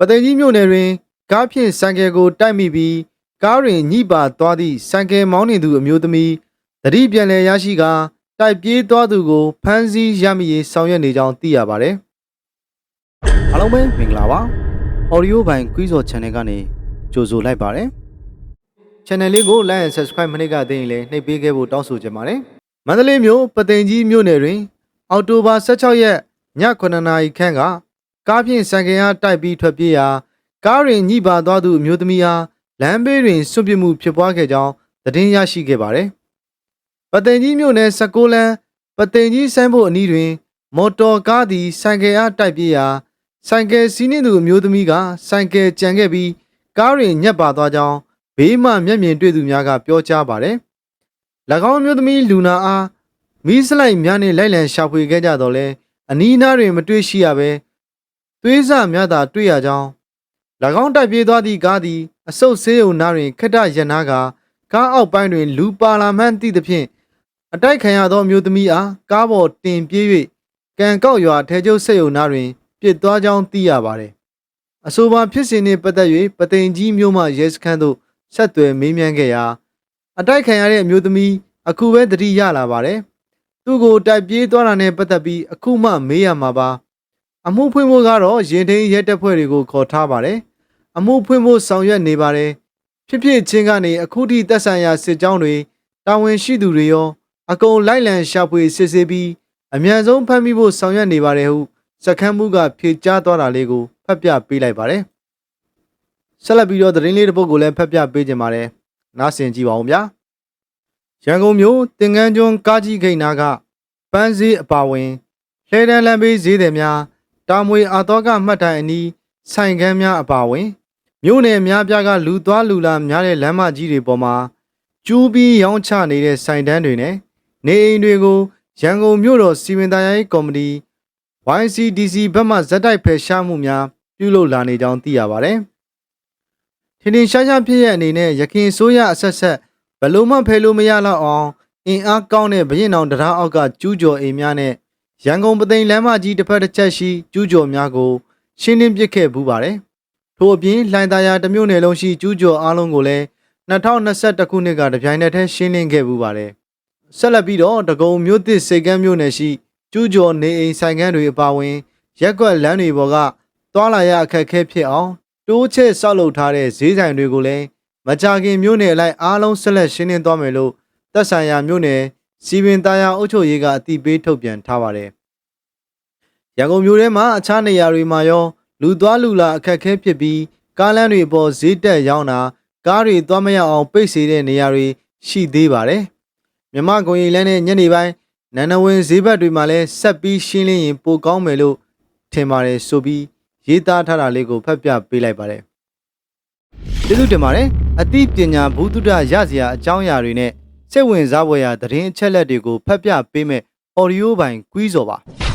ပသိမ်ကြီးမြို့နယ်တွင်ကားဖြင့်ဆိုင်ကယ်ကိုတိုက်မိပြီးကားတွင်ညှိပါသွားသည့်ဆိုင်ကယ်မောင်းနေသူအမျိုးသမီးသတိပြန်လည်ရရှိကာတိုက်ပြေးသွားသူကိုဖမ်းဆီးရမိရေးဆောင်ရွက်နေကြောင်းသိရပါတယ်။အားလုံးပဲမင်္ဂလာပါ။ Audio ဘိုင်ကွီးစော် channel ကနေကြိုဆိုလိုက်ပါတယ်။ channel လေးကို like and subscribe မနှိပ်ကသိရင်လည်းနှိပ်ပေးခဲ့ဖို့တောင်းဆိုချင်ပါတယ်။မန္တလေးမြို့ပသိမ်ကြီးမြို့နယ်တွင်အောက်တိုဘာ16ရက်ည9:00နာရီခန့်က ကားဖြင့်ဆိုင်ကယ်အားတိုက်ပြီးထွက်ပြေးရာကားတွင်ညှိပါသွားသူအမျိုးသမီးအားလမ်းဘေးတွင်ဆွန့်ပစ်မှုဖြစ်ပွားခဲ့ကြောင်းသတင်းရရှိခဲ့ပါတယ်။ပသိမ်ကြီးမြို့နယ်16လမ်းပသိမ်ကြီးစမ်းဖို့အနီးတွင် မော်တော်ကားသည်ဆိုင်ကယ်အားတိုက်ပြေးရာဆိုင်ကယ်စီးနှင်းသူအမျိုးသမီးကဆိုင်ကယ်ကြံခဲ့ပြီးကားတွင်ညက်ပါသွားကြောင်းဘေးမှမျက်မြင်တွေ့သူများကပြောကြားပါတယ်။၎င်းအမျိုးသမီးလူနာအားမီးစလိုက်များနှင့်လိုက်လံရှာဖွေခဲ့ကြတော့လဲအနီးအနားတွင်မတွေ့ရှိရဘဲ သွေးစများသာတွေ့ရကြောင်း၎င်းတိုက်ပြေးသွားသည့်ကားသည်အဆုတ်ဆေးရုံနားတွင်ခက်တရနာကကားအောက်ပိုင်းတွင် လူပါလာမှန်းသည့်သဖြင့်အတိုက်ခံရသောအမျိုးသမီးအားကားပေါ်တင်ပြေး၍ကံကောက်ရွာထဲကျုပ်ဆက်ရုံနားတွင်ပြစ်သွားကြောင်းသိရပါသည်အဆိုပါဖြစ်စဉ်နှင့်ပတ်သက်၍ပသိမ်ကြီးမြို့မှရဲစခန်းသို့ဆက်သွယ်မေးမြန်းခဲ့ရာအတိုက်ခံရတဲ့အမျိုးသမီးအခုပဲတတိရလာပါတယ်သူ့ကိုတိုက်ပြေးသွားတာနဲ့ပတ်သက်ပြီးအခုမှမေးရမှာပါ အမှုဖွင့်ဖို့ကတော့ရင်ထိန်ရဲတပ်ဖွဲ့တွေကိုခေါ်ထားပါတယ်အမှုဖွင့်ဖို့ဆောင်ရွက်နေပါတယ်ဖြစ်ဖြစ်ချင်းကနေအခုထိသက်ဆိုင်ရာစစ်ကြောင်းတွေတာဝန်ရှိသူတွေရော အကုန်လိုက်လံရှာဖွေစစ်ဆေးပြီးအမြန်ဆုံးဖမ်းမိဖို့ဆောင်ရွက်နေပါတယ်ဟုစခန်းမှုကဖြေကြားသွားတာလေးကိုဖတ်ပြပေးလိုက်ပါတယ်ဆက်လက်ပြီးတော့သတင်းလေးတစ်ပုဒ်ကိုလည်းဖတ်ပြပေးခြင်းပါတယ်နားဆင်ကြည့်ပါဦးဗျာရန်ကုန်မြို့တင်ကန်းကျွန်းကားကြီးဂိတ်နာကပန်းစည်းအပါဝင်လှဲတန်းလမ်းဘေးဈေးသည်များ တာမွေအာတော့ကမှတ်တိုင်အနီးဆိုင်ကန်းများအပါဝင်မြို့နယ်များပြားကလူသွားလူလာများတဲ့လမ်းမကြီးတွေပေါ်မှာကျူးပြီးရောင်းချနေတဲ့ဆိုင်တန်းတွေနဲ့နေအိမ်တွေကိုရန်ကုန်မြို့တော်စီမံသားရေးကော်မတီ YCDC ဘက်မှဇက်တိုက်ဖယ်ရှားမှုများပြုလုပ်လာနေကြောင်းသိရပါတယ်။ထင်ထင်ရှားရှားဖြစ်ရဲ့အနေနဲ့ရခင်ဆိုးရအဆက်ဆက်ဘယ်လို့မှဖယ်လို့မရတော့အောင်အင်အားကောင်းတဲ့ဘရင်အောင်တရားအောက်ကကျူးကျော်အိမ်များနဲ့ ရန်ကုန်ပသိမ်လမ်းမကြီးတစ်ဖက်တစ်ချက်ရှိကျူးကျော်များကိုရှင်းလင်းပစ်ခဲ့ပူးပါတယ်။ထို့အပြင်လှိုင်သာယာတစ်မြို့နယ်လုံးရှိကျူးကျော်အားလုံးကိုလည်း2021ခုနှစ်ကတပြိုင်နက်တည်းရှင်းလင်းခဲ့ပူးပါတယ်။ဆက်လက်ပြီးတော့တကုံမြို့သစ်စိတ်ကမ်းမြို့နယ်ရှိကျူးကျော်နေအိမ်ဆိုင်ကန်းတွေအပါအဝင်ရက်ကွက်လမ်းတွေပေါ်ကတွာလာရအခက်အခဲဖြစ်အောင်တိုးချဲ့ဆောက်လုပ်ထားတဲ့ဈေးဆိုင်တွေကိုလည်းမကြခင်မြို့နယ်အလိုက်အားလုံးဆက်လက်ရှင်းလင်းသွားမယ်လို့သက်ဆိုင်ရာမြို့နယ် စီပင်သားယာအုပ်ချုပ်ရေးကအတိပေးထုတ်ပြန်ထားပါတယ်။ရန်ကုန်မြို့ထဲမှာအခြားနေရာတွေမှာရော လူသွားလူလာအခက်အခဲဖြစ်ပြီးကားလမ်းတွေပေါ်ဈေးတက်ရောင်းတာကားတွေသွားမရအောင်ပိတ်စေတဲ့နေရာတွေရှိသေးပါတယ်။မြမကွန်ရီလန်းနဲ့ညနေပိုင်းနန္ဒဝင်ဈေးဘက်တွေမှာလည်းဆက်ပြီးရှင်းလင်းရင်ပိုကောင်းမယ်လို့ထင်ပါတယ်ဆိုပြီးရေးသားထားတာလေးကိုဖတ်ပြပေးလိုက်ပါတယ်။ကျေးဇူးတင်ပါတယ်။အသိပညာဘုဒ္ဓရစရာအကြောင်းအရာတွေနဲ့ စိတ်ဝင်စားဖွယ်ရာသတင်းအချက်အလက်တွေကိုဖတ်ပြပေးမဲ့ audio ပိုင်းကွီးစော်ပါ။